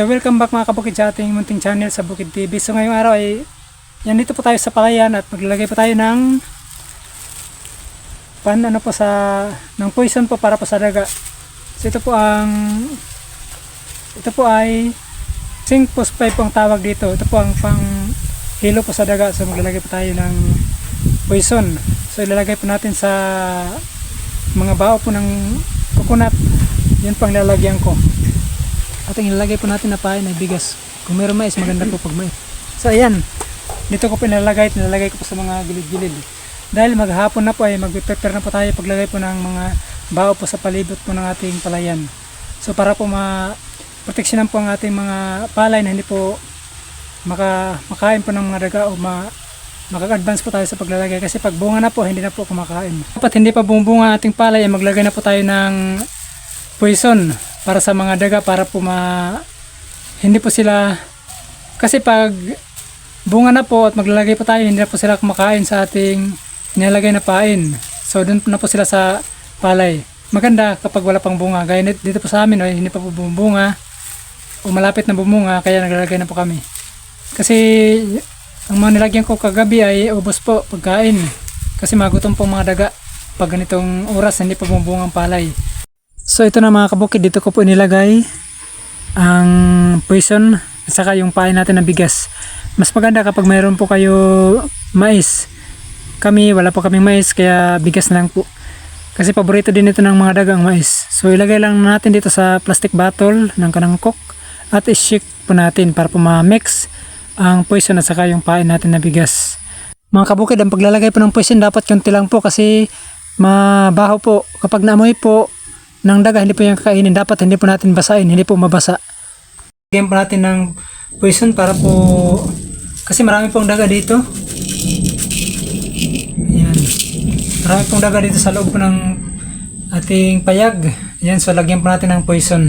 Welcome back mga kabukid sa ating munting channel sa Bukid TV. So ngayong araw ay yan dito po tayo sa palayan at maglalagay po tayo ng pan ano po sa ng poison po para po sa daga. So ito po ang ito po ay zinc phosphate po ang tawag dito. Ito po ang pang hilo po sa daga. So maglalagay po tayo ng poison. So ilalagay po natin sa mga bao po ng coconut. Yan po lalagyan ko. At ang ilalagay po natin na pain ay bigas. Kung meron mais, maganda po pag mais. So ayan, dito ko pinalagay at nilalagay ko po sa mga gilid-gilid. Dahil maghapon na po ay mag-prepare na po tayo paglagay po ng mga bao po sa palibot po ng ating palayan. So para po ma proteksyonan po ang ating mga palay na hindi po maka, makain po ng mga daga o ma, maka-advance po tayo sa paglalagay kasi pag bunga na po hindi na po kumakain. Dapat hindi pa bumunga ang ating palay ay maglagay na po tayo ng poison para sa mga daga para po ma hindi po sila kasi pag bunga na po at maglalagay po tayo hindi na po sila kumakain sa ating nilalagay na pain. So doon na po sila sa palay. Maganda kapag wala pang bunga. Gaya dito po sa amin ay hindi pa po bumunga o malapit na bumunga kaya naglalagay na po kami. Kasi ang mga nilagyan ko kagabi ay ubos po pagkain. Kasi magutom po mga daga. Pag ganitong oras hindi pa bumubunga ang palay So ito na mga kabukid, dito ko po nilagay ang poison at saka yung pain natin ng bigas. Mas maganda kapag mayroon po kayo mais. Kami, wala po kaming mais kaya bigas na lang po. Kasi paborito din ito ng mga dagang mais. So ilagay lang natin dito sa plastic bottle ng kanangkok at i-shake po natin para po ma-mix ang poison at saka yung pain natin na bigas. Mga kabukid, ang paglalagay po ng poison dapat konti lang po kasi mabaho po. Kapag naamoy po, ng daga, hindi po yung kakainin. Dapat hindi po natin basahin, hindi po mabasa. Lagyan po natin ng poison para po, kasi marami pong daga dito. Ayan. Marami pong daga dito sa loob po ng ating payag. Ayan, so lagyan po natin ng poison.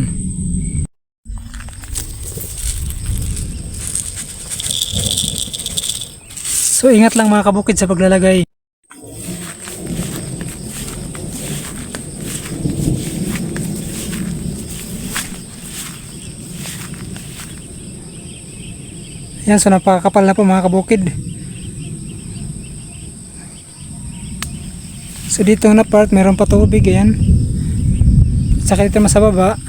So ingat lang mga kabukid sa paglalagay. Yan, so napakakapal na po mga kabukid. So dito na part, meron pa tubig, ayan. Saka dito mas sa baba,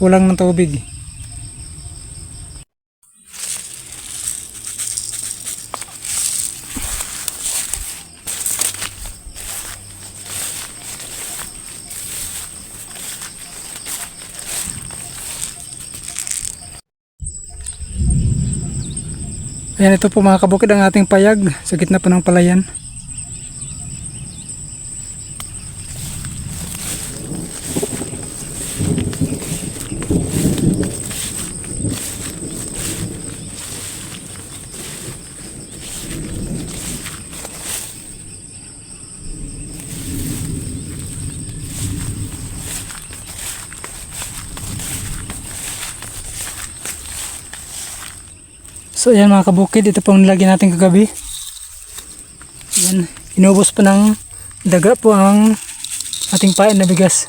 kulang ng tubig. Ayan, ito po mga kabukid ang ating payag sa gitna po ng palayan. So ayan mga kabukid, ito pong nilagyan natin kagabi. Ayan, inubos po ng daga po ang ating pain na bigas.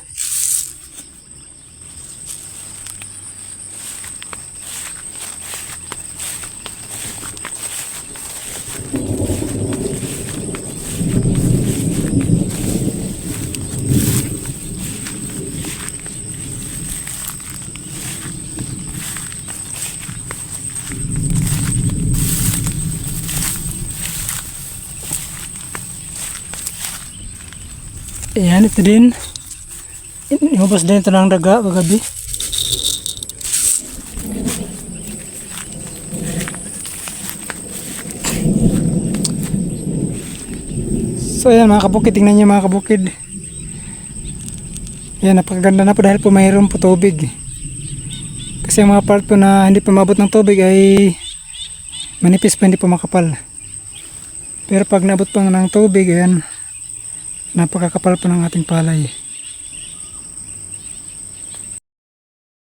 Ayan, ito din. Inubos din ito ng daga kagabi. So ayan mga kabukid, tingnan niyo mga kabukid. Ayan, napakaganda na po dahil po mayroon po tubig. Kasi ang mga part po na hindi pa mabot ng tubig ay manipis pa hindi po makapal. Pero pag nabot po ng tubig, ayan, napakakapal po ng ating palay